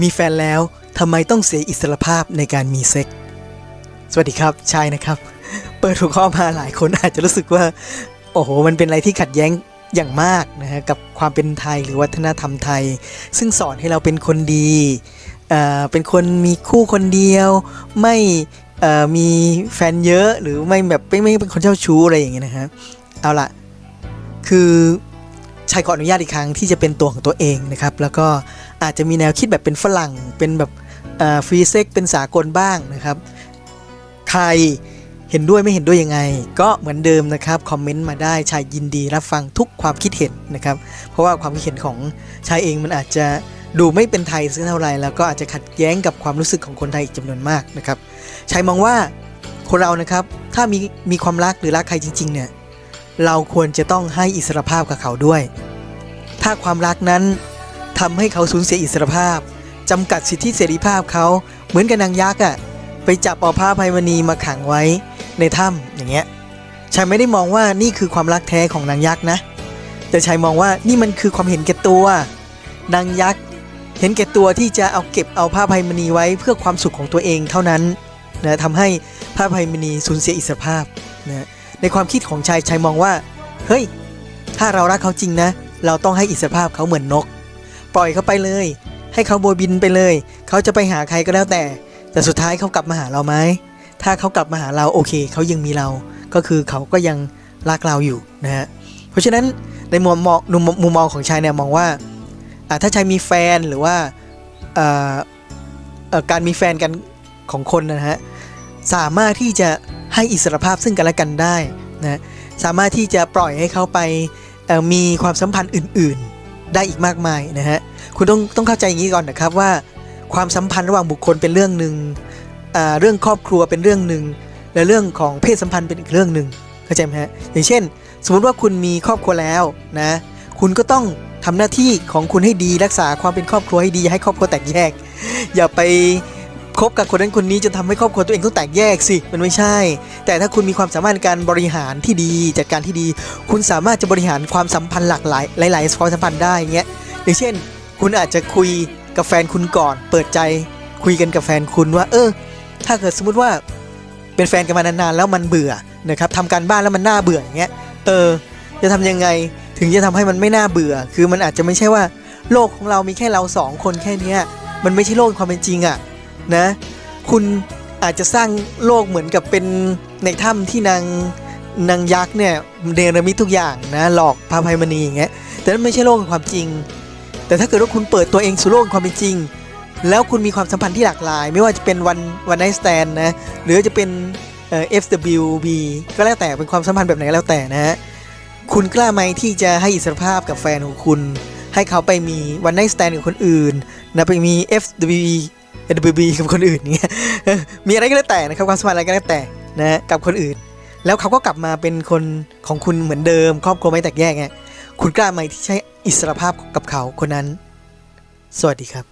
มีแฟนแล้วทำไมต้องเสียอิสรภาพในการมีเซ็กส์สวัสดีครับชายนะครับ เปิดหัวข้อมาหลายคนอาจจะรู้สึกว่า โอ้โห มันเป็นอะไรที่ขัดแย้งอย่างมากนะฮะกับความเป็นไทยหรือวัฒนธรรมไทย ซึ่งสอนให้เราเป็นคนดีเอ่อเป็นคนมีคู่คนเดียว ไม่เอ่อมีแฟนเยอะหรือไม่แบบไม่ไม่เป็นคนเจ้าชู้อะไรอย่างเงี้ยนะฮะเอาละคือชายขออนุญาตอีกครั้งที่จะเป็นตัวของตัวเองนะครับ แล้วก็ อาจจะมีแนวคิดแบบเป็นฝรั่ง เป็นแบบฟรีเซ็กเป็นสากลบ้างนะครับ ใครเห็นด้วยไม่เห็นด้วยยังไง ก็เหมือนเดิมนะครับคอมเมนต์มาได้ชายยินดีรับฟังทุกความคิดเห็นนะครับ เพราะว่าความคิดเห็นของชายเองมันอาจจะดูไม่เป็นไทยสักเท่าไหร่แล้วก็อาจจะขัดแย้งกับความรู้สึกของคนไทยอีกจำนวนมากนะครับชายมองว่าคนเรานะครับถ้ามีมีความรักหรือรักใครจริง ๆ เนี่ยเราควรจะต้องให้อิสรภาพกับเขาด้วย ถ้าความรักนั้น ทำให้เขาสูญเสียอิสรภาพจำกัดสิทธิเสรีภาพเขาเหมือนกับนางยักษ์อะไปจับเอาผ้าภัยมณีมาขังไว้ในถ้ำอย่างเงี้ยชายไม่ได้มองว่านี่คือความรักแท้ของนางยักษ์นะ แต่ชายมองว่านี่มันคือความเห็นแก่ตัวนางยักษ์เห็นแก่ตัวที่จะเอาเก็บเอาผ้าภัยมณีไว้เพื่อความสุขของตัวเองเท่านั้นนะทำให้ผ้าภัยมณีสูญเสียอิสรภาพนะในความคิดของชายชายมองว่า เฮ้ย ถ้าเรารักเขาจริงนะ เราต้องให้อิสรภาพเขาเหมือนนก ปล่อยเขาไปเลย ให้เขาโบยบินไปเลย เขาจะไปหาใครก็แล้วแต่ แต่สุดท้ายเขากลับมาหาเราไหมถ้าเขากลับมาหาเราโอเคเขายังมีเรา ก็คือเขาก็ยังรักเราอยู่นะฮะเพราะฉะนั้นในมุมมองมุมมองของชายเนี่ยมองว่าถ้าชายมีแฟนหรือว่าการมีแฟนกันของคนนะฮะสามารถที่จะให้อิสรภาพซึ่งกันและกันได้นะสามารถที่จะปล่อยให้เขาไปมีความสัมพันธ์อื่น ได้อีกมากมายนะฮะคุณต้องต้องเข้าใจอย่างนี้ก่อนนะครับว่า ความสัมพันธ์ระหว่างบุคคลเป็นเรื่องหนึ่งเรื่องครอบครัวเป็นเรื่องหนึ่งและเรื่องของเพศสัมพันธ์เป็นอีกเรื่องหนึ่งเข้าใจไหมฮะอย่างเช่น สมมติว่าคุณมีครอบครัวแล้วนะคุณก็ต้องทำหน้าที่ของคุณให้ดีรักษาความเป็นครอบครัวให้ดีอย่าให้ครอบครัวแตกแยก อย่าไป คบกับคนนั้นคนนี้จนทำให้ครอบครัวตัวเองต้องแตกแยกสิ มันไม่ใช่ แต่ถ้าคุณมีความสามารถในการบริหารที่ดีจัดการที่ดี คุณสามารถจะบริหารความสัมพันธ์หลากหลาย หลาย ๆ ความสัมพันธ์ได้เงี้ยอย่างเช่น คุณอาจจะคุยกับแฟนคุณก่อน เปิดใจคุยกันกับแฟนคุณว่า เออ ถ้าเกิดสมมุติว่าเป็นแฟนกันมานานๆแล้วมันเบื่อนะครับทำการบ้านแล้วมันน่าเบื่ออย่างเงี้ยเออจะทำยังไงถึงจะทำให้มันไม่น่าเบื่อ คือมันอาจจะไม่ใช่ว่า โลกของเรามีแค่เราสองคนแค่เนี้ยมันไม่ใช่โลกความเป็นจริงอะ นะ คุณอาจจะสร้างโลกเหมือนกับเป็นในถ้ำที่นางนางยักษ์เนี่ยเนรมิตทุกอย่างนะหลอกพาภัยมณีอย่างเงี้ยแต่นั่นไม่ใช่โลกแห่งความจริง แต่ถ้าเกิดว่าคุณเปิดตัวเองสู่โลกความเป็นจริง แล้วคุณมีความสัมพันธ์ที่หลากหลาย ไม่ว่าจะเป็นวันวันไนสแตนนะหรือจะเป็นเอ่อ FWB ก็แล้วแต่เป็นความสัมพันธ์แบบไหนก็แล้วแต่นะฮะคุณกล้าไหมที่จะให้อิสรภาพกับแฟนของคุณ ให้เขาไปมีวันไนสแตนกับคนอื่นนะไปมี FWB FWB กับคนอื่นเนี่ยมีอะไรก็แล้วแต่นะครับความสัมพันธ์อะไรก็แล้วแต่นะกับคนอื่น แล้วเขาก็กลับมาเป็นคนของคุณเหมือนเดิม ครอบครัวไม่แตกแยกไงคุณกล้าไหมที่ใช้อิสรภาพกับเขาคนนั้น สวัสดีครับ